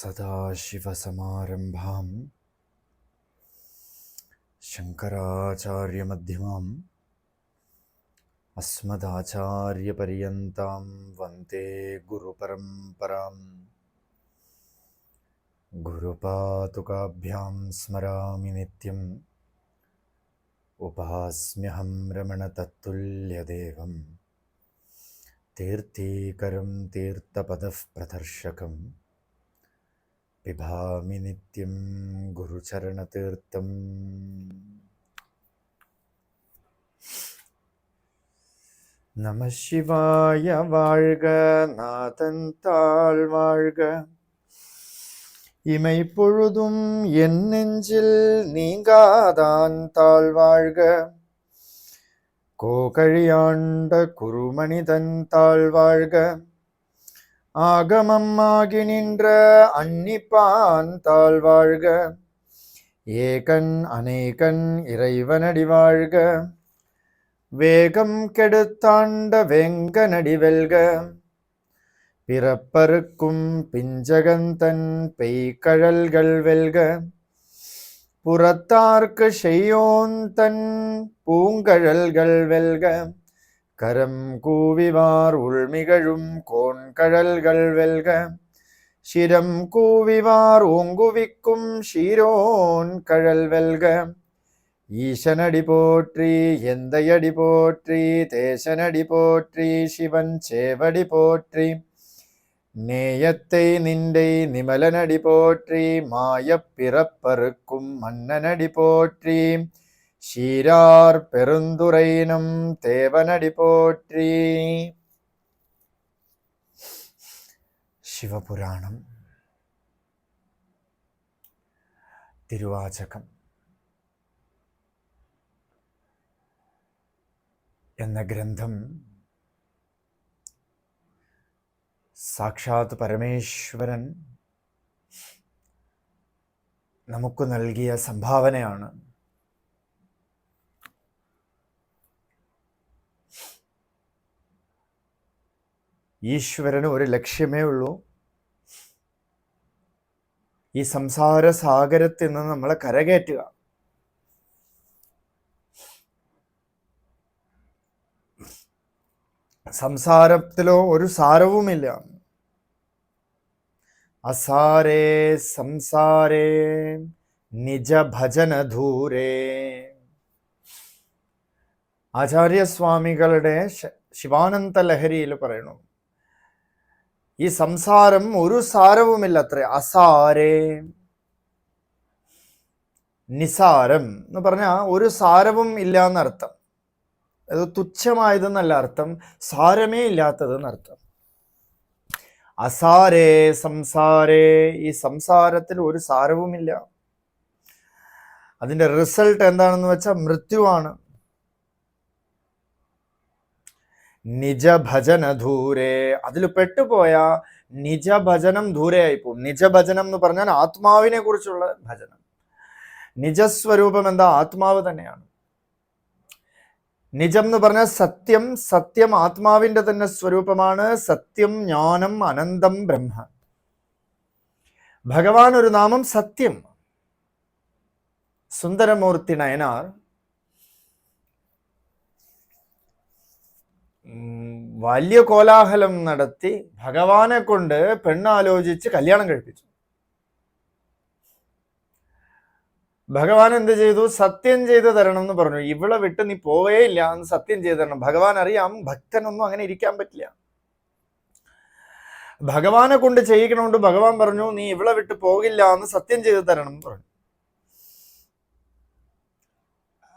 सदाशिवसमारम्भां शङ्कराचार्यमध्यमाम्। अस्मदाचार्यपर्यन्तां वन्दे गुरुपरम्परां गुरुपातुकाभ्यां स्मरामि नित्यम्। उपास्म्यहं रमणतत्तुल्यदेवं तीर्थीकरं तीर्थपदः प्रदर्शकम् பிபாமி நித்யம் குருச்சரண தீர்த்தம் நம சிவாய வாழ்க நாதன் தாழ் வாழ்க இமை பொழுதும் என் நெஞ்சில் நீங்காதான் தாழ் வாழ்க கோகழியாண்ட குருமணிதன் தாழ் வாழ்க ஆகமம் ஆகி நின்ற அன்னிப்பான் தாழ்வாழ்க. ஏகன் அநேகன் இறைவனடி வாழ்க. வேகம் கெடுத்தாண்ட வேங்க நடிவெல்க பிறப்பருக்கும் பிஞ்சகந்தன் பெய்கழல்கள் வெல்க. புறத்தார்க்கு செய்யோன் தன் பூங்கழல்கள் வெல்க. കരം കൂവിവാർ ഉൾമികഴും കോൺകഴൽകൾ വെൽക. ശിരം കൂവിവാർ ഓങ്കുവിക്കും ശീരോൻ കഴൽ വെൽക. ഈശനടി പോറ്റി എന്തയടി പോറ്റി തേശനടി പോറ്റി ശിവൻ ചേവടി പോറ്റി. നേയത്തെ നിന്റെ നിമലനടി പോറ്റി മായപ്പിറപ്പറുക്കും മന്നനടി പോറ്റി. ஷீரார் பெருந்துரையினும் தேவனடி போற்றி ശിവപുരാണം തിരുവാചകം എന്ന ഗ്രന്ഥം സാക്ഷാത് പരമേശ്വരൻ നമുക്ക് നൽകിയ സംഭാവനയാണ് ഈശ്വരന് ഒരു ലക്ഷ്യമേ ഉള്ളൂ. ഈ സംസാര സാഗരത്തിൽ നിന്ന് നമ്മളെ കരകയറ്റുക. സംസാരത്തിലോ ഒരു സാരവുമില്ല. അസാരേ സംസാരേ നിജഭജനധൂരേ. ആചാര്യസ്വാമികളുടെ ശിവാനന്ദ ലഹരിയിൽ പറയണു ഈ സംസാരം ഒരു സാരവുമില്ല അത്ര അസാരേ. നിസാരം എന്ന് പറഞ്ഞാൽ ഒരു സാരവും ഇല്ല എന്നർത്ഥം അത് തുച്ഛമായതെന്നല്ല അർത്ഥം. സാരമേ ഇല്ലാത്തത് എന്നർത്ഥം അസാരേ സംസാരേ. ഈ സംസാരത്തിൽ ഒരു സാരവുമില്ല. അതിന്റെ റിസൾട്ട് എന്താണെന്ന് വെച്ചാൽ മൃത്യുവാണ്. നിജഭജന ധൂരേ അതിൽ പെട്ടുപോയ നിജഭജനം നിജ നിജഭജനം എന്ന് പറഞ്ഞാൽ ആത്മാവിനെ കുറിച്ചുള്ള ഭജനം. നിജസ്വരൂപം എന്താ? ആത്മാവ് തന്നെയാണ്. നിജം എന്ന് പറഞ്ഞാൽ സത്യം. സത്യം ആത്മാവിന്റെ തന്നെ സ്വരൂപമാണ്. സത്യം ജ്ഞാനം അനന്തം ബ്രഹ്മ. ഭഗവാൻ ഒരു നാമം സത്യം. സുന്ദരമൂർത്തി നയനാർ വലിയ കോലാഹലം നടത്തി ഭഗവാനെ കൊണ്ട് പെണ്ണാലോചിച്ച് കല്യാണം കഴിപ്പിച്ചു. ഭഗവാൻ എന്ത് ചെയ്തു? സത്യം ചെയ്ത് തരണം എന്ന് പറഞ്ഞു. ഇവിടെ വിട്ട് നീ പോവേ ഇല്ല എന്ന് സത്യം ചെയ്ത് തരണം. ഭഗവാൻ അറിയാം ഭക്തനൊന്നും അങ്ങനെ ഇരിക്കാൻ പറ്റില്ല. ഭഗവാനെ കൊണ്ട് ചെയ്യിക്കണോണ്ട് ഭഗവാൻ പറഞ്ഞു നീ ഇവിടെ വിട്ട് പോകില്ല എന്ന് സത്യം ചെയ്ത് തരണം എന്ന് പറഞ്ഞു.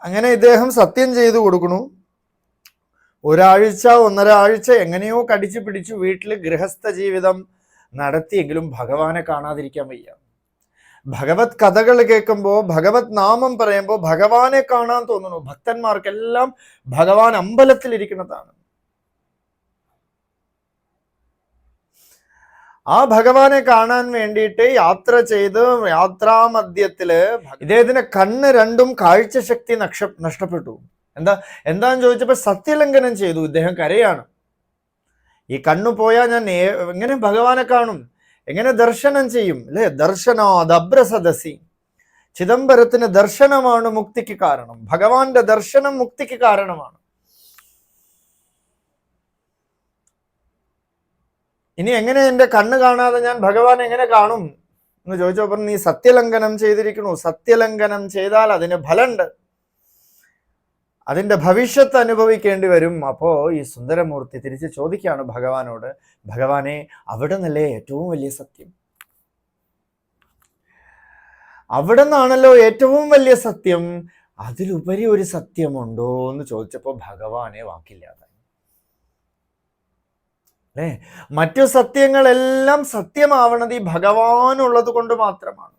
അങ്ങനെ ഇദ്ദേഹം സത്യം ചെയ്തു കൊടുക്കണു ഒരാഴ്ച ഒന്നര ആഴ്ച എങ്ങനെയോ കടിച്ചു പിടിച്ചു വീട്ടിൽ ഗൃഹസ്ഥ ജീവിതം നടത്തിയെങ്കിലും ഭഗവാനെ കാണാതിരിക്കാൻ വയ്യ. ഭഗവത് കഥകൾ കേൾക്കുമ്പോൾ ഭഗവത് നാമം പറയുമ്പോൾ ഭഗവാനെ കാണാൻ തോന്നുന്നു. ഭക്തന്മാർക്കെല്ലാം ഭഗവാൻ അമ്പലത്തിലിരിക്കുന്നതാണ്. ആ ഭഗവാനെ കാണാൻ വേണ്ടിയിട്ട് യാത്ര ചെയ്ത് യാത്രാമധ്യത്തിൽ ഇദ്ദേഹത്തിന്റെ കണ്ണ് രണ്ടും കാഴ്ചശക്തി നക്ഷ നഷ്ടപ്പെട്ടു. എന്താ? എന്താന്ന് ചോദിച്ചപ്പോൾ സത്യലംഘനം ചെയ്തു. ഇദ്ദേഹം കരയാണ്. ഈ കണ്ണു പോയാൽ ഞാൻ എങ്ങനെ ഭഗവാനെ കാണും? എങ്ങനെ ദർശനം ചെയ്യും? അല്ലേ ദർശനോ അദബ്രസദസി ചിദംബരത്തിന് ദർശനമാണ് മുക്തിക്ക് കാരണം. ഭഗവാന്റെ ദർശനം മുക്തിക്ക് കാരണമാണ്. ഇനി എങ്ങനെ എന്റെ കണ്ണ് കാണാതെ ഞാൻ ഭഗവാൻ എങ്ങനെ കാണും? എന്ന് ചോദിച്ചപ്പോൾ നീ സത്യലംഘനം ചെയ്തിരിക്കണു സത്യലംഘനം ചെയ്താൽ അതിന് ഫലമുണ്ട് അതിന്റെ ഭവിഷ്യത്ത് അനുഭവിക്കേണ്ടി വരും അപ്പോൾ ഈ സുന്ദരമൂർത്തി തിരിച്ച് ചോദിക്കുകയാണ് ഭഗവാനോട്. ഭഗവാനെ അവിടെ നിന്നല്ലേ ഏറ്റവും വലിയ സത്യം? അവിടെ നിന്നാണല്ലോ ഏറ്റവും വലിയ സത്യം. അതിലുപരി ഒരു സത്യമുണ്ടോ? എന്ന് ചോദിച്ചപ്പോൾ ഭഗവാനെ വാക്കില്ലാതായി. അല്ലേ? മറ്റു സത്യങ്ങളെല്ലാം സത്യമാവണത് ഈ ഭഗവാനുള്ളത് കൊണ്ട് മാത്രമാണ്.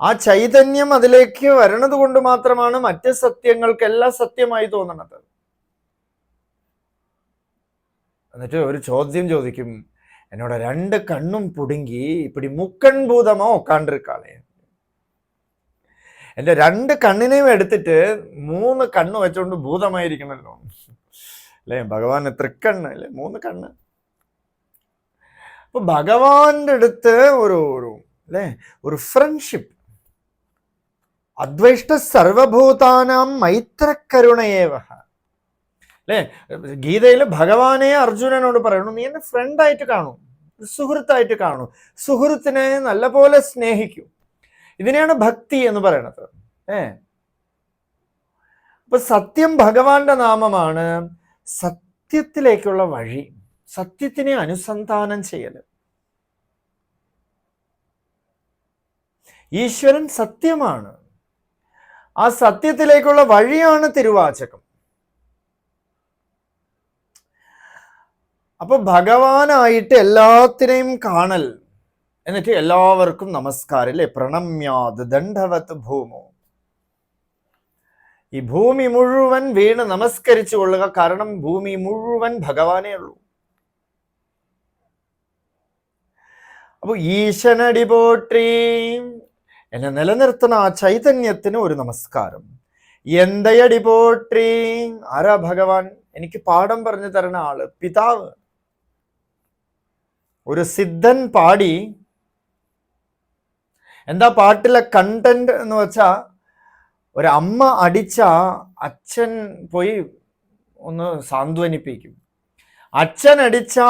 ആ ചൈതന്യം അതിലേക്ക് വരണത് കൊണ്ട് മാത്രമാണ് മറ്റ് സത്യങ്ങൾക്ക് സത്യങ്ങൾക്കെല്ലാം സത്യമായി തോന്നണത്. എന്നിട്ട് ഒരു ചോദ്യം ചോദിക്കും. എന്നോട് രണ്ട് കണ്ണും പുടുങ്ങി ഇപ്പിടി മുക്കൺ ഭൂതമോ ഉക്കാണ്ടിരിക്കാളെ. എന്റെ രണ്ട് കണ്ണിനെയും എടുത്തിട്ട് മൂന്ന് കണ്ണ് വെച്ചുകൊണ്ട് ഭൂതമായിരിക്കണല്ലോ. അല്ലേ? ഭഗവാന് തൃക്കണ്ണ് അല്ലേ? മൂന്ന് കണ്ണ്. അപ്പൊ ഭഗവാന്റെ അടുത്ത് ഒരു ഒരു അല്ലേ? ഒരു ഫ്രണ്ട്ഷിപ്പ് അദ്വൈഷ്ട സർവഭൂതാനാം മൈത്രക്കരുണയേവ. അല്ലേ ഗീതയിൽ ഭഗവാനെ അർജുനനോട് പറയണു നീ എന്നെ ഫ്രണ്ടായിട്ട് കാണൂ സുഹൃത്തായിട്ട് കാണൂ സുഹൃത്തിനെ നല്ലപോലെ സ്നേഹിക്കൂ. ഇതിനെയാണ് ഭക്തി എന്ന് പറയണത്. ഏ? അപ്പൊ സത്യം ഭഗവാന്റെ നാമമാണ് സത്യത്തിലേക്കുള്ള വഴി സത്യത്തിനെ അനുസന്ധാനം ചെയ്യൽ ഈശ്വരൻ സത്യമാണ്. ആ സത്യത്തിലേക്കുള്ള വഴിയാണ് തിരുവാചകം. അപ്പൊ ഭഗവാനായിട്ട് എല്ലാത്തിനെയും കാണൽ എന്നിട്ട് എല്ലാവർക്കും നമസ്കാരം അല്ലെ? പ്രണമ്യാത് ദണ്ഡവത്ത് ഭൂമോ. ഈ ഭൂമി മുഴുവൻ വീണ് നമസ്കരിച്ചു കൊള്ളുക കാരണം ഭൂമി മുഴുവൻ ഭഗവാനേ ഉള്ളൂ. അപ്പൊ ഈശനടി പോട്രി എന്നെ നിലനിർത്തുന്ന ആ ചൈതന്യത്തിന് ഒരു നമസ്കാരം. എന്തയടി പോട്രി? ആരാ ഭഗവാൻ? എനിക്ക് പാഠം പറഞ്ഞു തരുന്ന ആൾ പിതാവ്. ഒരു സിദ്ധൻ പാടി എന്താ പാട്ടിലെ കണ്ടന്റ് എന്ന് വെച്ചാ ഒരു അമ്മ അടിച്ച അച്ഛൻ പോയി ഒന്ന് സാന്ത്വനിപ്പിക്കും. അച്ഛൻ അടിച്ച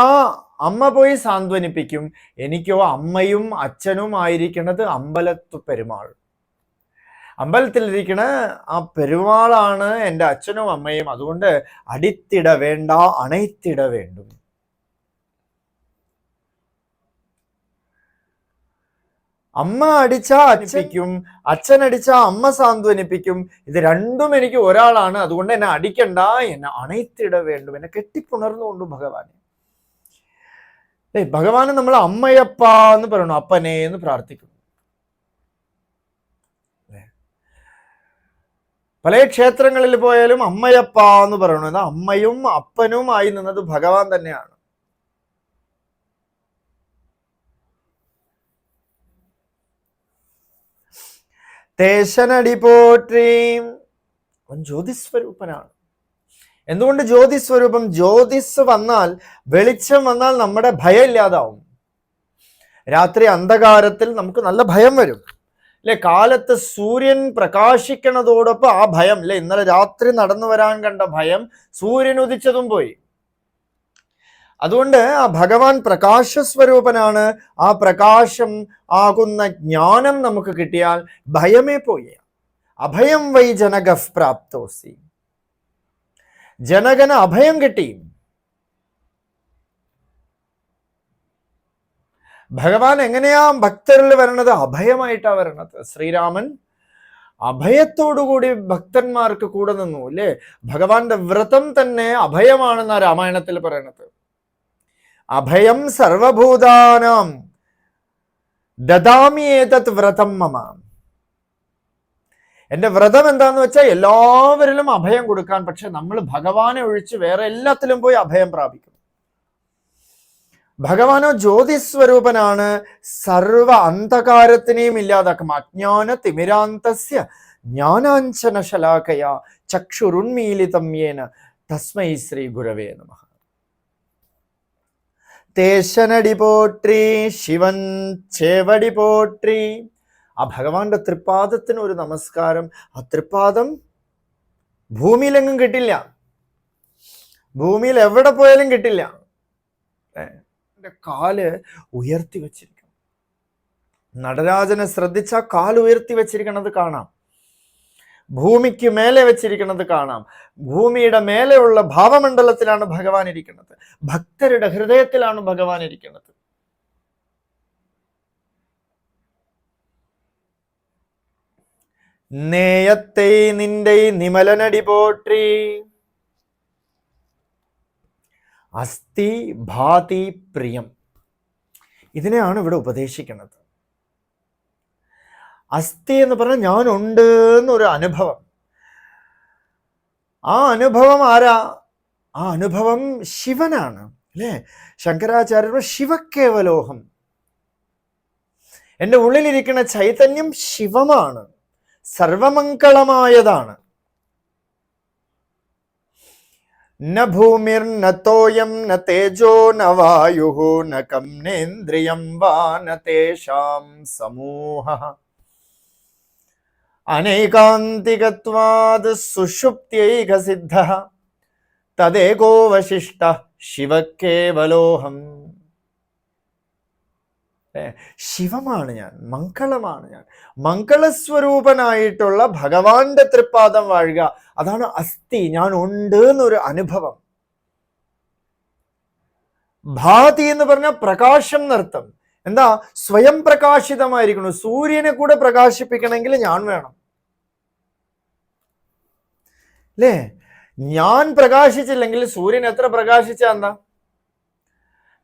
അമ്മ പോയി സാന്ത്വനിപ്പിക്കും. എനിക്കോ അമ്മയും അച്ഛനും ആയിരിക്കണത് അമ്പലത്തു പെരുമാൾ. അമ്പലത്തിലിരിക്കണ ആ പെരുമാളാണ് എന്റെ അച്ഛനും അമ്മയും. അതുകൊണ്ട് അടിത്തിട വേണ്ട അണയ്ത്തിട വേണ്ടും. അമ്മ അടിച്ച അച്ഛിക്കും അച്ഛൻ അടിച്ച അമ്മ സാന്ത്വനിപ്പിക്കും. ഇത് രണ്ടും എനിക്ക് ഒരാളാണ്. അതുകൊണ്ട് എന്നെ അടിക്കണ്ട എന്നെ അണയ്ത്തിട വേണ്ടും. എന്നെ കെട്ടിപ്പുണർന്നുകൊണ്ടു ഭഗവാനെ. ഏ ഭഗവാനെ നമ്മൾ അമ്മയപ്പ എന്ന് പറയണു അപ്പനെ എന്ന് പ്രാർത്ഥിക്കുന്നു? പല ക്ഷേത്രങ്ങളിൽ പോയാലും അമ്മയപ്പ എന്ന് പറയണത് അമ്മയും അപ്പനും ആയി നിന്നത് ഭഗവാൻ തന്നെയാണ്. തേശനടി പോറ്റി. അവൻ ജ്യോതിസ്വരൂപനാണ്. എന്തുകൊണ്ട് ജ്യോതിസ്വരൂപം ജ്യോതിസ് വന്നാൽ വെളിച്ചം വന്നാൽ നമ്മുടെ ഭയം ഇല്ലാതാവും? രാത്രി അന്ധകാരത്തിൽ നമുക്ക് നല്ല ഭയം വരും. അല്ലെ കാലത്ത് സൂര്യൻ പ്രകാശിക്കണതോടൊപ്പം ആ ഭയം അല്ലെ ഇന്നലെ രാത്രി നടന്നു വരാൻ കണ്ട ഭയം സൂര്യൻ ഉദിച്ചതും പോയി. അതുകൊണ്ട് ആ ഭഗവാൻ പ്രകാശസ്വരൂപനാണ്. ആ പ്രകാശം ആകുന്ന ജ്ഞാനം നമുക്ക് കിട്ടിയാൽ ഭയമേ പോയി അഭയം വൈ ജനക പ്രാപ്തോസി. ജനകന് അഭയം കിട്ടി. ഭഗവാൻ എങ്ങനെയാ ഭക്തരിൽ വരണത്? അഭയമായിട്ടാ വരണത്. ശ്രീരാമൻ അഭയത്തോടുകൂടി ഭക്തന്മാർക്ക് കൂടെ നിന്നു അല്ലേ ഭഗവാന്റെ വ്രതം തന്നെ അഭയമാണെന്ന രാമായണത്തിൽ പറയണത്. അഭയം സർവഭൂതാനാം ദദാമി ഏതത് വ്രതം മമ. എന്റെ വ്രതം എന്താന്ന് വെച്ചാൽ എല്ലാവരിലും അഭയം കൊടുക്കാൻ പക്ഷെ നമ്മൾ ഭഗവാനെ ഒഴിച്ച് വേറെ എല്ലാത്തിലും പോയി അഭയം പ്രാപിക്കും. ഭഗവാനോ ജ്യോതിസ്വരൂപനാണ് സർവ അന്ധകാരത്തിനെയും ഇല്ലാതാക്കും. അജ്ഞാന തിമിരാന്തസ്യ ജ്ഞാനാഞ്ചന ശലാഖയ ചക്ഷുരുൺമീലിതം യേന തസ്മൈ ശ്രീ ഗുരവേ നമ. തേശനടി പോട്രി ശിവൻ ചേവടി പോട്രി ആ ഭഗവാന്റെ തൃപ്പാദത്തിന് ഒരു നമസ്കാരം ആ തൃപ്പാദം ഭൂമിയിലെങ്ങും കിട്ടില്ല. ഭൂമിയിൽ എവിടെ പോയാലും കിട്ടില്ല. എന്റെ കാൽ ഉയർത്തി വച്ചിരിക്കണം. നടരാജനെ ശ്രദ്ധിച്ച കാൽ ഉയർത്തി വെച്ചിരിക്കണത് കാണാം. ഭൂമിക്ക് മേലെ വെച്ചിരിക്കുന്നത് കാണാം. ഭൂമിയുടെ മേലെയുള്ള ഭാവമണ്ഡലത്തിലാണ് ഭഗവാൻ ഇരിക്കുന്നത്. ഭക്തരുടെ ഹൃദയത്തിലാണ് ഭഗവാൻ ഇരിക്കുന്നത്. നേയത്തെ നിന്റെ നിമലനടി പോട്രി അസ്ഥി ഭാതി പ്രിയം. ഇതിനെയാണ് ഇവിടെ ഉപദേശിക്കുന്നത്. അസ്ഥി എന്ന് പറഞ്ഞാൽ ഞാനുണ്ട് എന്നൊരു അനുഭവം. ആ അനുഭവം ആരാ? ആ അനുഭവം ശിവനാണ് അല്ലേ? ശങ്കരാചാര്യർ ശിവക്കേവലോഹം എന്റെ ഉള്ളിലിരിക്കുന്ന ചൈതന്യം ശിവമാണ്. സർവമംഗളമായതാണ്. ന ഭൂമിർ ന തോയം ന തേജോ ന വായു ന കം നേന്ദ്രിയം വാ ന ശിവമാണ് ഞാൻ മംഗളമാണ് ഞാൻ. മംഗളസ്വരൂപനായിട്ടുള്ള ഭഗവാന്റെ തൃപ്പാദം വാഴുക അതാണ് അസ്ഥി ഞാൻ ഉണ്ട് എന്നൊരു അനുഭവം. ഭാതി എന്ന് പറഞ്ഞാൽ പ്രകാശം നൃത്തം എന്താ? സ്വയം പ്രകാശിതമായിരിക്കണം. സൂര്യനെ കൂടെ പ്രകാശിപ്പിക്കണമെങ്കിൽ ഞാൻ വേണം. അല്ലേ ഞാൻ പ്രകാശിച്ചില്ലെങ്കിൽ സൂര്യൻ എത്ര പ്രകാശിച്ച എന്താ?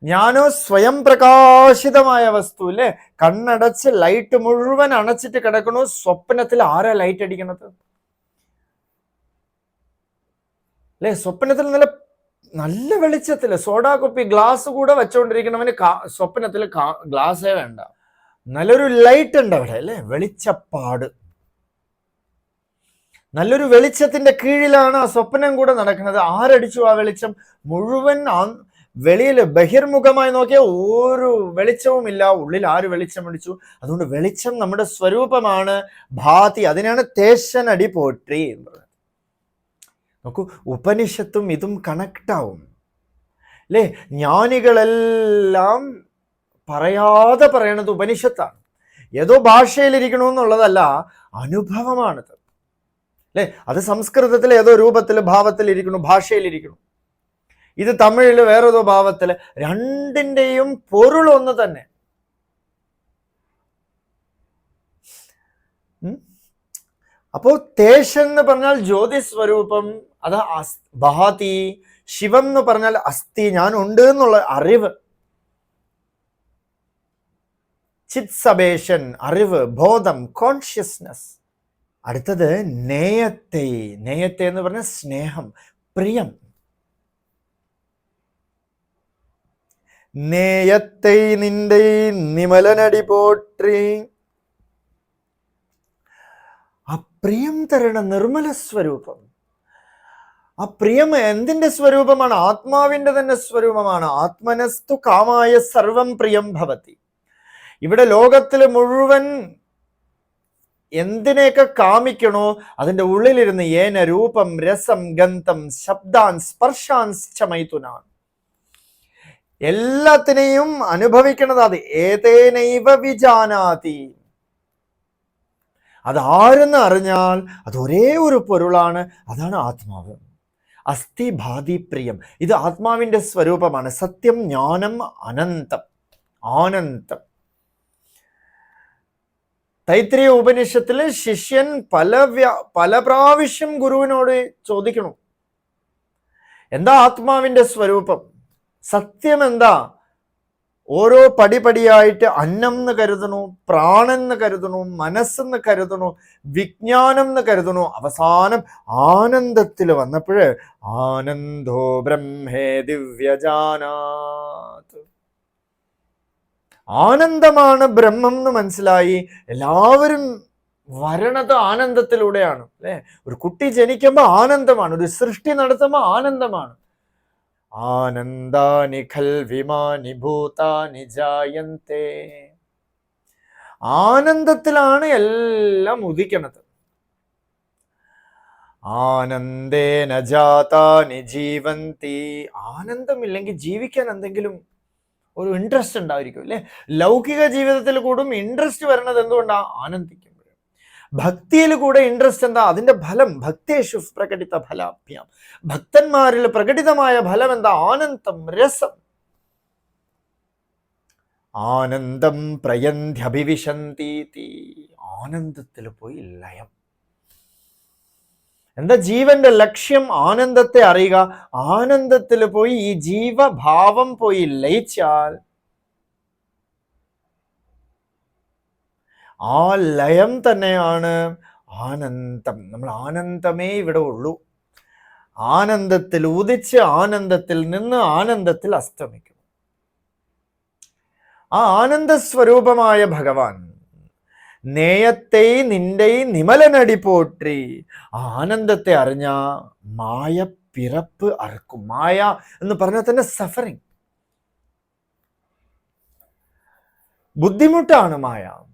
ഞാനോ സ്വയം പ്രകാശിതമായ വസ്തു അല്ലേ? കണ്ണടച്ച് ലൈറ്റ് മുഴുവൻ അണച്ചിട്ട് കിടക്കണു. സ്വപ്നത്തിൽ ആരാ ലൈറ്റ് അടിക്കണത്? അല്ലേ? സ്വപ്നത്തിൽ നല്ല നല്ല വെളിച്ചത്തിൽ സോഡാ കുപ്പി ഗ്ലാസ് കൂടെ വെച്ചോണ്ടിരിക്കണവന് സ്വപ്നത്തിൽ ഗ്ലാസ്സേ വേണ്ട. നല്ലൊരു ലൈറ്റ് ഉണ്ട് അവിടെ അല്ലേ? വെളിച്ചപ്പാട്. നല്ലൊരു വെളിച്ചത്തിന്റെ കീഴിലാണ് ആ സ്വപ്നം കൂടെ നടക്കുന്നത്. ആരടിച്ചു ആ വെളിച്ചം? മുഴുവൻ വെളിയിൽ ബഹിർമുഖമായി നോക്കിയാൽ ഒരു വെളിച്ചവും ഇല്ല. ഉള്ളിൽ ആര് വെളിച്ചം വിളിച്ചു? അതുകൊണ്ട് വെളിച്ചം നമ്മുടെ സ്വരൂപമാണ്. ഭാതി അതിനാണ് തേശനടി പോട്രി എന്ന് പറയുന്നത്. നോക്കൂ ഉപനിഷത്തും ഇതും കണക്ട് ആവും. അല്ലേ ജ്ഞാനികളെല്ലാം പറയാതെ പറയണത് ഉപനിഷത്താണ്. ഏതോ ഭാഷയിലിരിക്കണമെന്നുള്ളതല്ല അനുഭവമാണിത്. അല്ലേ അത് സംസ്കൃതത്തിൽ ഏതോ രൂപത്തിൽ ഭാവത്തിൽ ഭാഷയിലിരിക്കണം ഇത് തമിഴിൽ വേറൊരു ഭാവത്തിൽ രണ്ടിന്റെയും പൊരുൾ ഒന്ന് തന്നെ. ഉം? അപ്പോ തേശം എന്ന് പറഞ്ഞാൽ ജ്യോതി സ്വരൂപം അത് ബഹാതി ശിവം എന്ന് പറഞ്ഞാൽ അസ്ഥി ഞാൻ ഉണ്ട് എന്നുള്ള അറിവ്. ചിത് സബേഷൻ അറിവ് ബോധം കോൺഷ്യസ്നസ് അടുത്തത് നേയത്തെ. നേയത്തെ എന്ന് പറഞ്ഞ സ്നേഹം പ്രിയം. നേയത്തെ നിന്റെ നിമലനടി പോട്രി അപ്രിയം തരണ നിർമ്മല സ്വരൂപം. ആ പ്രിയം എന്തിന്റെ സ്വരൂപമാണ്? ആത്മാവിന്റെ തന്നെ സ്വരൂപമാണ്. ആത്മനസ്തു കാമായ സർവം പ്രിയം ഭവതി. ഇവിടെ ലോകത്തിൽ മുഴുവൻ എന്തിനെയൊക്കെ കാമിക്കണോ അതിന്റെ ഉള്ളിലിരുന്ന് ഏന രൂപം രസം ഗന്ധം ശബ്ദാൻ സ്പർശാൻ ചമൈതുനാൻ എല്ലാത്തിനെയും അനുഭവിക്കുന്നത് അത്. ഏതേനൈവ വിജാനാതി. അതാരെന്ന് അറിഞ്ഞാൽ അത് ഒരേ ഒരു പൊരുളാണ്. അതാണ് ആത്മാവ്. അസ്ഥി ഭാതി പ്രിയം. ഇത് ആത്മാവിന്റെ സ്വരൂപമാണ്. സത്യം ജ്ഞാനം അനന്തം. ആനന്തം. തൈത്രിയ ഉപനിഷത്തിൽ ശിഷ്യൻ പല പല പ്രാവശ്യം ഗുരുവിനോട് ചോദിക്കണം. എന്താ ആത്മാവിന്റെ സ്വരൂപം? സത്യം എന്താ ഓരോ പടിപടിയായിട്ട് അന്നം എന്ന് കരുതണു പ്രാണൻ എന്ന് കരുതണു മനസ്സെന്ന് കരുതണു വിജ്ഞാനം എന്ന് കരുതണു. അവസാനം ആനന്ദത്തിൽ വന്നപ്പോഴ് ആനന്ദോ ബ്രഹ്മേ ദിവ്യജാനാത് ആനന്ദമാണ് ബ്രഹ്മം എന്ന് മനസ്സിലായി. എല്ലാവരും വരണത് ആനന്ദത്തിലൂടെയാണ് അല്ലെ? ഒരു കുട്ടി ജനിക്കുമ്പോൾ ആനന്ദമാണ് ഒരു സൃഷ്ടി നടത്തുമ്പോൾ ആനന്ദമാണ്. ആനന്ദാനി ഖൽവിമാനി ഭൂതാനി ജായന്തേ ആനന്ദത്തിലാണ് എല്ലാം ഉദിക്കണത് ആനന്ദേന ജാതാനി ജീവന്തി. ആനന്ദമില്ലെങ്കിൽ ജീവിക്കാൻ എന്തെങ്കിലും ഒരു ഇൻട്രസ്റ്റ് ഉണ്ടായിരിക്കും അല്ലെ? ലൗകിക ജീവിതത്തിൽ കൂടും ഇൻട്രസ്റ്റ് വരണത് എന്തുകൊണ്ടാ? ആനന്ദിക്കുമ്പോൾ ഭക്തിയിൽ കൂടെ ഇൻട്രസ്റ്റ് എന്താ? അതിന്റെ ഫലം ഭക്തേഷു പ്രകടിത ഫലാഭ്യാം. ഭക്തന്മാരിൽ പ്രകടിതമായ ഫലം എന്താ? ആനന്ദം രസം. ആനന്ദം പ്രയന്ധ്യഭിവിശന്തി ആനന്ദത്തിൽ പോയി ലയം. എന്താ ജീവന്റെ ലക്ഷ്യം? ആനന്ദത്തെ അറിയുക. ആനന്ദത്തിൽ പോയി ഈ ജീവഭാവം പോയി ലയിച്ചാൽ ആ ലയം തന്നെയാണ് ആനന്ദം. നമ്മൾ ആനന്ദമേ ഇവിടെ ഉള്ളൂ. ആനന്ദത്തിൽ ഉദിച്ച് ആനന്ദത്തിൽ നിന്ന് ആനന്ദത്തിൽ അസ്തമിക്കും ആ ആനന്ദ സ്വരൂപമായ ഭഗവാൻ നേയത്തെ നിന്റെ നിമലനടി പോറ്റി ആനന്ദത്തെ അറിഞ്ഞ മായ പിറപ്പ് അറക്കും. മായ എന്ന് പറഞ്ഞാൽ തന്നെ സഫറിങ് ബുദ്ധിമുട്ടാണ് മായ.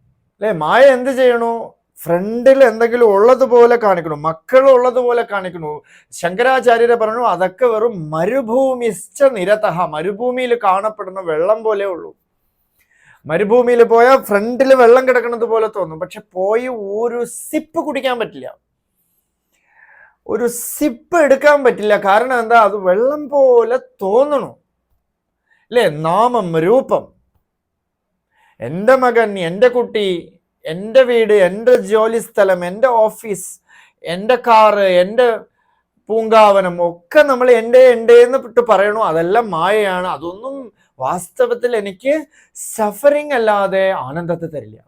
അല്ലെ? മായ എന്ത് ചെയ്യണു? ഫ്രണ്ടിൽ എന്തെങ്കിലും ഉള്ളതുപോലെ കാണിക്കണു. മക്കൾ ഉള്ളതുപോലെ കാണിക്കണു. ശങ്കരാചാര്യരെ പറഞ്ഞു അതൊക്കെ വെറും മരുഭൂമിശ്ച നിരതഹ. മരുഭൂമിയിൽ കാണപ്പെടുന്ന വെള്ളം പോലെ ഉള്ളൂ. മരുഭൂമിയിൽ പോയാൽ ഫ്രണ്ടിൽ വെള്ളം കിടക്കുന്നത് പോലെ തോന്നും. പക്ഷെ പോയി ഒരു സിപ്പ് കുടിക്കാൻ പറ്റില്ല. ഒരു സിപ്പ് എടുക്കാൻ പറ്റില്ല. കാരണം എന്താ? അത് വെള്ളം പോലെ തോന്നണു. അല്ലേ? നാമം രൂപം. എന്റെ മകൻ എന്റെ കുട്ടി എന്റെ വീട് എന്റെ ജോലി സ്ഥലം എന്റെ ഓഫീസ് എന്റെ കാറ് എന്റെ പൂങ്കാവനം ഒക്കെ നമ്മൾ എന്റെ എന്റെ എന്ന് വിട്ട് പറയണു. അതെല്ലാം മായയാണ്. അതൊന്നും വാസ്തവത്തിൽ എനിക്ക് സഫറിങ് അല്ലാതെ ആനന്ദത്തെ തരില്ല.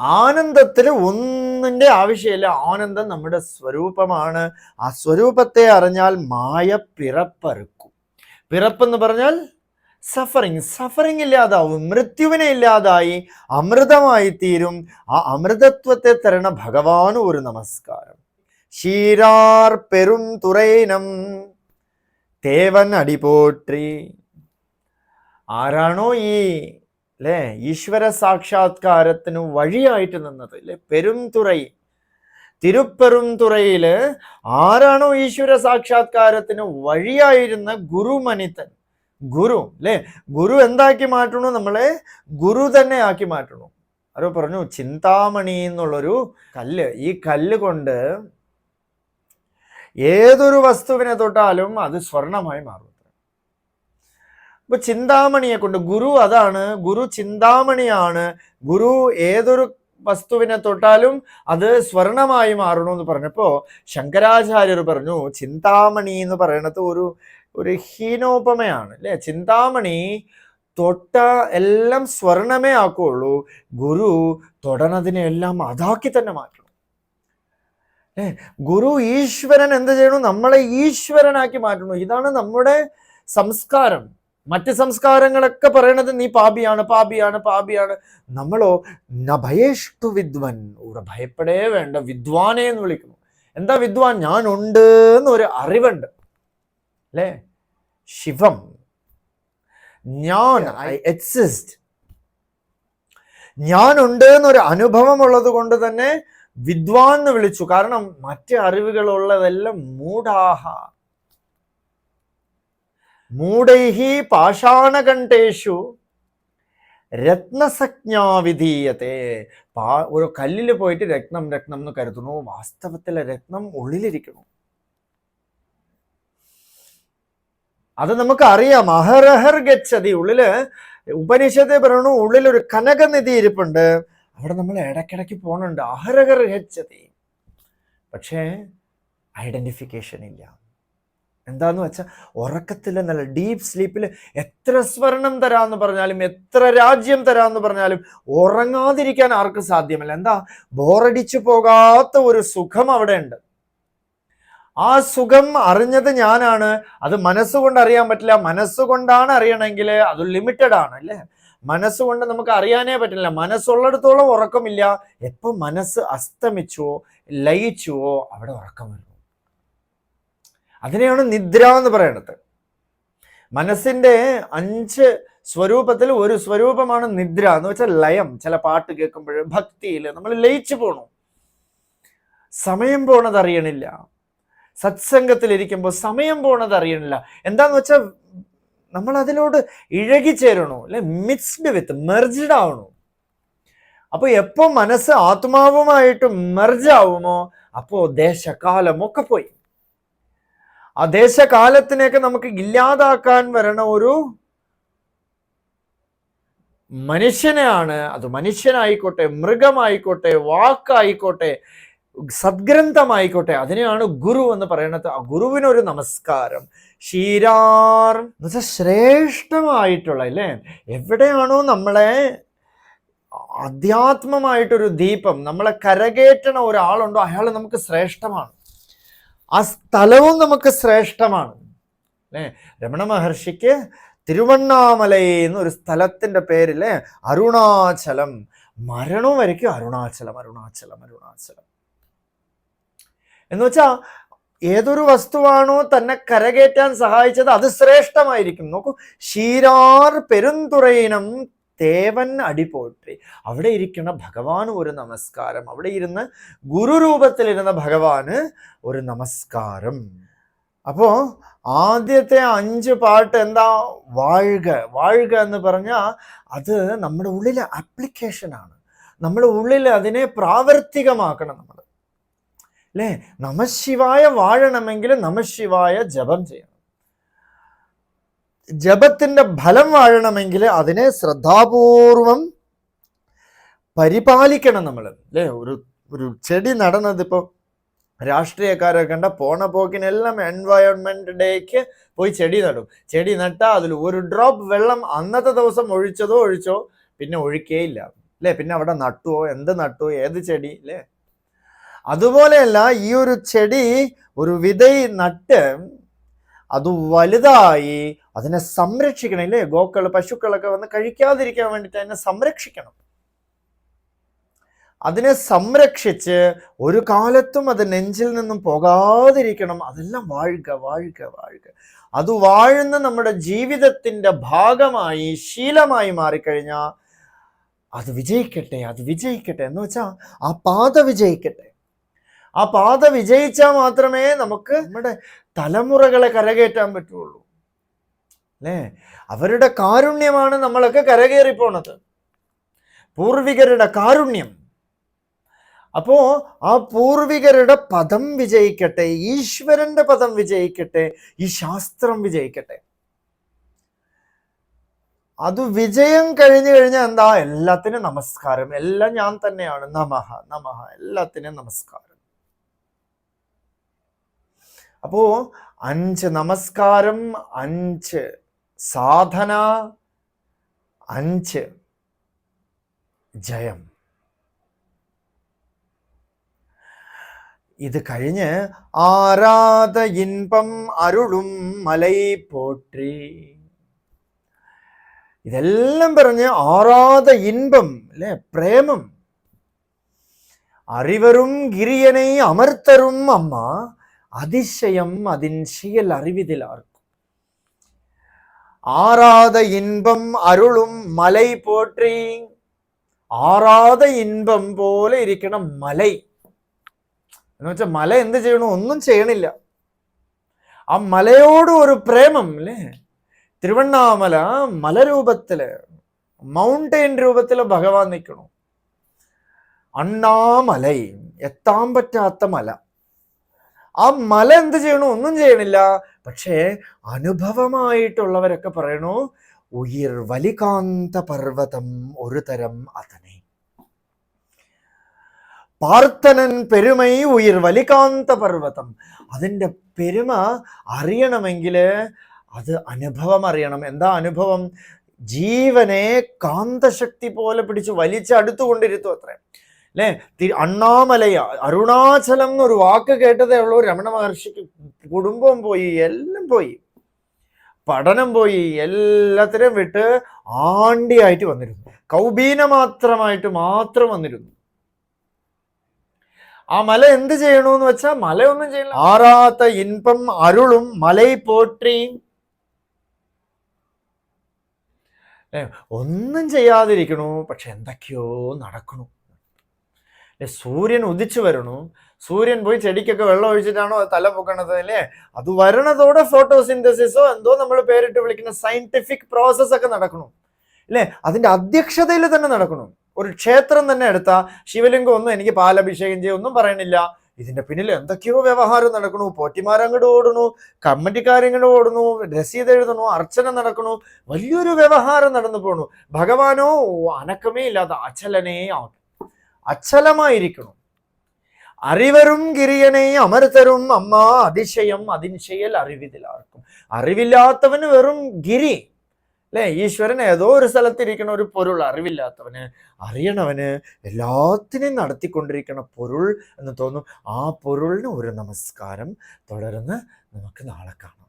ആനന്ദത്തിൽ ഒന്നിന്റെ ആവശ്യമില്ല. ആനന്ദം നമ്മുടെ സ്വരൂപമാണ്. ആ സ്വരൂപത്തെ അറിഞ്ഞാൽ മായ പിറപ്പറുക്കും പിറപ്പെന്ന് പറഞ്ഞാൽ സഫറിങ് സഫറിങ് ഇല്ലാതാവും. മൃത്യുവിനെ ഇല്ലാതായി അമൃതമായി തീരും. ആ അമൃതത്വത്തെ തരണ ഭഗവാന് ഒരു നമസ്കാരം. ശീരാർ പെരും തുറൈനം. തേവൻ അടിപോട്രി ആരാണോ ഈ അല്ലേ ഈശ്വര സാക്ഷാത്കാരത്തിന് വഴിയായിട്ട് നിന്നത് അല്ലെ പെരുംതുറൈ തിരുപ്പെരുംതുറയിൽ ആരാണോ ഈശ്വര സാക്ഷാത്കാരത്തിന് വഴിയായിരുന്ന ഗുരുമനിതൻ. ഗുരു അല്ലെ ഗുരു എന്താക്കി മാറ്റണു നമ്മളെ ഗുരു തന്നെ ആക്കി മാറ്റണു ആരോ പറഞ്ഞു ചിന്താമണി എന്നുള്ളൊരു കല്ല്. ഈ കല്ല് കൊണ്ട് ഏതൊരു വസ്തുവിനെ തൊട്ടാലും അത് സ്വർണമായി മാറും അപ്പൊ ചിന്താമണിയെ കൊണ്ട് ഗുരു അതാണ്. ഗുരു ചിന്താമണിയാണ്. ഗുരു ഏതൊരു വസ്തുവിനെ തൊട്ടാലും അത് സ്വർണമായി മാറണമെന്ന് പറഞ്ഞപ്പോ ശങ്കരാചാര്യർ പറഞ്ഞു ചിന്താമണി എന്ന് പറയുന്നത് ഒരു ഒരു ഹീനോപമയാണ് അല്ലെ? ചിന്താമണി തൊട്ട എല്ലാം സ്വർണമേ ആക്കുള്ളൂ ഗുരു തൊടണതിനെ എല്ലാം അതാക്കി തന്നെ മാറ്റണം. ഏ ഗുരു ഈശ്വരൻ എന്ത് ചെയ്യണു? നമ്മളെ ഈശ്വരനാക്കി മാറ്റണു ഇതാണ് നമ്മുടെ സംസ്കാരം. മറ്റ് സംസ്കാരങ്ങളൊക്കെ പറയണത് നീ പാപിയാണ് പാപിയാണ് പാപിയാണ്. നമ്മളോ നഭയേഷ്ടു വിദ്വൻ. ഇവിടെ ഭയപ്പെടേ വേണ്ട വിദ്വാനെ എന്ന് വിളിക്കുന്നു. എന്താ വിദ്വാൻ? ഞാനുണ്ട് എന്നൊരു അറിവുണ്ട്. അല്ലേ? ശിവം. ഞാൻ ഐ എക്സിസ്റ്റ്. ഞാനുണ്ട് എന്നൊരു അനുഭവം ഉള്ളത് കൊണ്ട് തന്നെ വിദ്വാൻ എന്ന് വിളിച്ചു. കാരണം മറ്റ് അറിവുകളുള്ളതെല്ലാം മൂഢാഹ. മൂഢൈഹി പാഷാണകണ്ഠേഷു. രത്നസജ്ഞാവിധീയത്തെ പാ ഒരു കല്ലിൽ പോയിട്ട് രത്നം രത്നം എന്ന് കരുതുന്നു. വാസ്തവത്തിലെ രത്നം ഉള്ളിലിരിക്കുന്നു. അത് നമുക്ക് അറിയാം അഹരഹർ ഗച്ഛതി. ഉള്ളിൽ ഉപനിഷത്തെ പറയണു ഉള്ളിൽ ഒരു കനകനിധി ഇരിപ്പുണ്ട്. അവിടെ നമ്മൾ ഇടയ്ക്കിടയ്ക്ക് പോകണുണ്ട് അഹരഹർ ഗച്ഛതി. പക്ഷേ ഐഡന്റിഫിക്കേഷൻ ഇല്ല. എന്താന്ന് വെച്ചാൽ ഉറക്കത്തിൽ നല്ല ഡീപ്പ് സ്ലീപ്പിൽ എത്ര സ്വർണം തരാമെന്ന് പറഞ്ഞാലും എത്ര രാജ്യം തരാമെന്ന് പറഞ്ഞാലും ഉറങ്ങാതിരിക്കാൻ ആർക്കും സാധ്യമല്ല. എന്താ? ബോറടിച്ചു പോകാത്ത ഒരു സുഖം അവിടെ ഉണ്ട് ആ സുഖം അറിഞ്ഞത് ഞാനാണ്. അത് മനസ്സുകൊണ്ട് അറിയാൻ പറ്റില്ല. മനസ്സുകൊണ്ടാണ് അറിയണമെങ്കിൽ അത് ലിമിറ്റഡ് ആണ് അല്ലേ? മനസ്സുകൊണ്ട് നമുക്ക് അറിയാനേ പറ്റില്ല. മനസ്സുള്ളിടത്തോളം ഉറക്കമില്ല. എപ്പോൾ മനസ്സ് അസ്തമിച്ചുവോ ലയിച്ചുവോ അവിടെ ഉറക്കം വരുന്നു അതിനെയാണ് നിദ്ര എന്ന് പറയുന്നത് മനസ്സിന്റെ അഞ്ച് സ്വരൂപത്തിൽ ഒരു സ്വരൂപമാണ് നിദ്ര എന്ന് വെച്ചാൽ ലയം. ചില പാട്ട് കേൾക്കുമ്പോൾ ഭക്തിയിൽ നമ്മൾ ലയിച്ചു പോണു. സമയം പോണത് അറിയണില്ല. സത്സംഗത്തിൽ ഇരിക്കുമ്പോൾ സമയം പോണത് അറിയണില്ല. എന്താന്ന് വെച്ചാൽ നമ്മൾ അതിലോട് ഇഴകിച്ചേരണു അല്ലെ മിക്സ്ഡ് വിത്ത് മെർജ്ഡ് ആവണു. അപ്പോൾ എപ്പോ മനസ്സ് ആത്മാവുമായിട്ട് മെർജ് ആവുമോ അപ്പോ ദേശകാലം ഒക്കെ പോയി. ആ ദേശകാലത്തിനെയൊക്കെ നമുക്ക് ഇല്ലാതാക്കാൻ വരണ ഒരു മനുഷ്യനെയാണ്. അത് മനുഷ്യനായിക്കോട്ടെ മൃഗമായിക്കോട്ടെ വാക്കായിക്കോട്ടെ സദ്ഗ്രന്ഥമായിക്കോട്ടെ. അതിനെയാണ് ഗുരു എന്ന് പറയുന്നത് ആ ഗുരുവിനൊരു നമസ്കാരം. ക്ഷീരാർ എന്നുവെച്ചാൽ ശ്രേഷ്ഠമായിട്ടുള്ള അല്ലേ? എവിടെയാണോ നമ്മളെ അധ്യാത്മമായിട്ടൊരു ദീപം നമ്മളെ കരകേറ്റണ ഒരാളുണ്ടോ അയാൾ നമുക്ക് ശ്രേഷ്ഠമാണ്. ആ സ്ഥലവും നമുക്ക് ശ്രേഷ്ഠമാണ്. അല്ലേ? രമണ മഹർഷിക്ക് തിരുവണ്ണാമലൈ എന്നൊരു സ്ഥലത്തിന്റെ പേരിൽ അരുണാചലം മരണവും വരയ്ക്കും. അരുണാചലം അരുണാചലം അരുണാചലം. എന്ന് വെച്ചാ ഏതൊരു വസ്തുവാണോ തന്നെ കരകയറ്റാൻ സഹായിച്ചത് അത് ശ്രേഷ്ഠമായിരിക്കും. നോക്കൂ ശീരാർ പെരുന്തുറയിനം തേവൻ അടിപോത്രി അവിടെ ഇരിക്കുന്ന ഭഗവാന് ഒരു നമസ്കാരം. അവിടെ ഇരുന്ന് ഗുരുരൂപത്തിലിരുന്ന ഭഗവാന് ഒരു നമസ്കാരം. അപ്പോ ആദ്യത്തെ അഞ്ച് പാട്ട് എന്താ? വാഴുക. വാഴുക എന്ന് പറഞ്ഞാൽ അത് നമ്മുടെ ഉള്ളിലെ ആപ്ലിക്കേഷനാണ് നമ്മുടെ ഉള്ളിൽ അതിനെ പ്രാവർത്തികമാക്കണം നമ്മൾ. അല്ലേ നമശിവായ വാഴണമെങ്കിൽ നമശിവായ ജപം ചെയ്യണം. ജപത്തിന്റെ ഫലം വാഴണമെങ്കിൽ അതിനെ ശ്രദ്ധാപൂർവം പരിപാലിക്കണം നമ്മൾ അല്ലേ ഒരു ഒരു ചെടി നടന്നത് ഇപ്പോൾ രാഷ്ട്രീയക്കാരെ കണ്ട പോണ പോക്കിനെല്ലാം എൻവയോൺമെന്റ് ഡേക്ക് പോയി ചെടി നടും. ചെടി നട്ടാൽ അതിൽ ഒരു ഡ്രോപ്പ് വെള്ളം അന്നത്തെ ദിവസം ഒഴിച്ചതോ ഒഴിച്ചോ പിന്നെ ഒഴിക്കേയില്ല. അല്ലേ പിന്നെ അവിടെ നട്ടുവോ? എന്ത് നട്ടു ഏത് ചെടി? അല്ലേ അതുപോലെയല്ല ഈ ഒരു ചെടി ഒരു വിതൈ നട്ട് അത് വലുതായി അതിനെ സംരക്ഷിക്കണം ഇല്ലേ? ഗോക്കൾ പശുക്കളൊക്കെ വന്ന് കഴിക്കാതിരിക്കാൻ വേണ്ടിയിട്ട് അതിനെ സംരക്ഷിക്കണം. അതിനെ സംരക്ഷിച്ച് ഒരു കാലത്തും അത് നെഞ്ചിൽ നിന്നും പോകാതിരിക്കണം. അതെല്ലാം വാഴുക വാഴുക വാഴുക. അത് വാഴുന്ന നമ്മുടെ ജീവിതത്തിന്റെ ഭാഗമായി ശീലമായി മാറിക്കഴിഞ്ഞാൽ അത് വിജയിക്കട്ടെ അത് വിജയിക്കട്ടെ എന്ന് വെച്ചാൽ ആ പാത വിജയിക്കട്ടെ. ആ പാത വിജയിച്ചാൽ മാത്രമേ നമുക്ക് നമ്മുടെ തലമുറകളെ കരകയറ്റാൻ പറ്റുള്ളൂ. അല്ലേ? അവരുടെ കാരുണ്യമാണ് നമ്മളൊക്കെ കരകയറിപ്പോണത്. പൂർവികരുടെ കാരുണ്യം. അപ്പോ ആ പൂർവികരുടെ പദം വിജയിക്കട്ടെ ഈശ്വരന്റെ പദം വിജയിക്കട്ടെ ഈ ശാസ്ത്രം വിജയിക്കട്ടെ. അത് വിജയം കഴിഞ്ഞു കഴിഞ്ഞാൽ എന്താ? എല്ലാത്തിനും നമസ്കാരം. എല്ലാം ഞാൻ തന്നെയാണ്. നമഹ നമഹ. എല്ലാത്തിനും നമസ്കാരം. അപ്പോൾ അഞ്ച് നമസ്കാരം അഞ്ച് സാധന അഞ്ച് ജയം ഇത് കഴിഞ്ഞ് ആരാധ ഇൻപം അരുളും മലൈ പോറ്റി ഇതെല്ലാം പറഞ്ഞ് ആറാത ഇൻപം അല്ലെ പ്രേമം അറിവരും ഗിരിയനെ അമർത്തരും അമ്മ அதிசயம் அதின் செயல் அறிவிதிலார்க்கும் ஆறாத இன்பம் அருளும் மலை போற்றி ആറാത ഇൻപം പോലെ ഇരിക്കണം മലൈ എന്ന് വെച്ചാൽ മല എന്ത് ചെയ്യണു ഒന്നും ചെയ്യണില്ല ആ മലയോട് ഒരു പ്രേമം അല്ലേ തിരുവണ്ണാമല മലരൂപത്തില് മൗണ്ടെയിൻ രൂപത്തില് ഭഗവാൻ നിൽക്കണു അണ്ണാമലൈ എത്താൻ പറ്റാത്ത മല ആ മല എന്ത് ചെയ്യണു? ഒന്നും ചെയ്യണില്ല. പക്ഷേ അനുഭവമായിട്ടുള്ളവരൊക്കെ പറയണു ഉയിർ വലികാന്ത പർവതം ഒരു തരം അതനെ പാർത്തനൻ പെരുമൈ ഉയിർ വലികാന്ത പർവതം. അതിന്റെ പെരുമ അറിയണമെങ്കിൽ അത് അനുഭവം അറിയണം. എന്താ അനുഭവം? ജീവനെ കാന്തശക്തി പോലെ പിടിച്ച് വലിച്ചടുത്തുകൊണ്ടിരുത്തു അത്രേ. അല്ലേ? അണ്ണാമലയ അരുണാചലം എന്നൊരു വാക്ക് കേട്ടതേ ഉള്ളൂ. രമണ മഹർഷിക്ക് കുടുംബം പോയി എല്ലാം പോയി. പഠനം പോയി എല്ലാത്തിനും വിട്ട് ആണ്ടിയായിട്ട് വന്നിരുന്നു. കൗബീന മാത്രമായിട്ട് മാത്രം വന്നിരുന്നു. ആ മല എന്ത് ചെയ്യണമെന്ന് വെച്ചാൽ മലയൊന്നും ചെയ്യണം ആറാത്ത ഇൻപം അരുളും മലൈ പോട്രി ഒന്നും ചെയ്യാതിരിക്കണു പക്ഷെ എന്തൊക്കെയോ നടക്കണു. സൂര്യൻ ഉദിച്ചു വരണു. സൂര്യൻ പോയി ചെടിക്കൊക്കെ വെള്ളം ഒഴിച്ചിട്ടാണോ തല പൊക്കണത് അല്ലേ? അത് വരണതോടെ ഫോട്ടോസിന്തസിസോ എന്തോ നമ്മൾ പേരിട്ട് വിളിക്കുന്ന സയന്റിഫിക് പ്രോസസ് ഒക്കെ നടക്കണു. അല്ലേ അതിന്റെ അധ്യക്ഷതയിൽ തന്നെ നടക്കണു. ഒരു ക്ഷേത്രം തന്നെ എടുത്ത ശിവലിംഗം ഒന്നും എനിക്ക് പാലഭിഷേകം ചെയ്യും ഒന്നും പറയണില്ല ഇതിന്റെ പിന്നിൽ എന്തൊക്കെയോ വ്യവഹാരം നടക്കണു. പോറ്റിമാരങ്ങോട്ട് ഓടണു കമ്മറ്റിക്കാരിങ്ങോട്ട് ഓടുന്നു രസീത് എഴുതണു അർച്ചന നടക്കണു. വലിയൊരു വ്യവഹാരം നടന്നു പോണു. ഭഗവാനോ അനക്കമേ ഇല്ലാതെ അചലനേ അച്ചലമായിരിക്കണം. അറിവരും ഗിരിയനെ അമർത്തരും അമ്മ അതിശയം അതിശയൽ അറിവിതിലാർക്കും. അറിവില്ലാത്തവന് വെറും ഗിരി. അല്ലേ? ഈശ്വരൻ ഏതോ ഒരു സ്ഥലത്തിരിക്കണ ഒരു പൊരുൾ അറിവില്ലാത്തവന്. അറിയണവന് എല്ലാത്തിനെയും നടത്തിക്കൊണ്ടിരിക്കണ പൊരുൾ എന്ന് തോന്നും. ആ പൊരുളിന് ഒരു നമസ്കാരം തുടർന്ന് നമുക്ക് നാളെ കാണാം.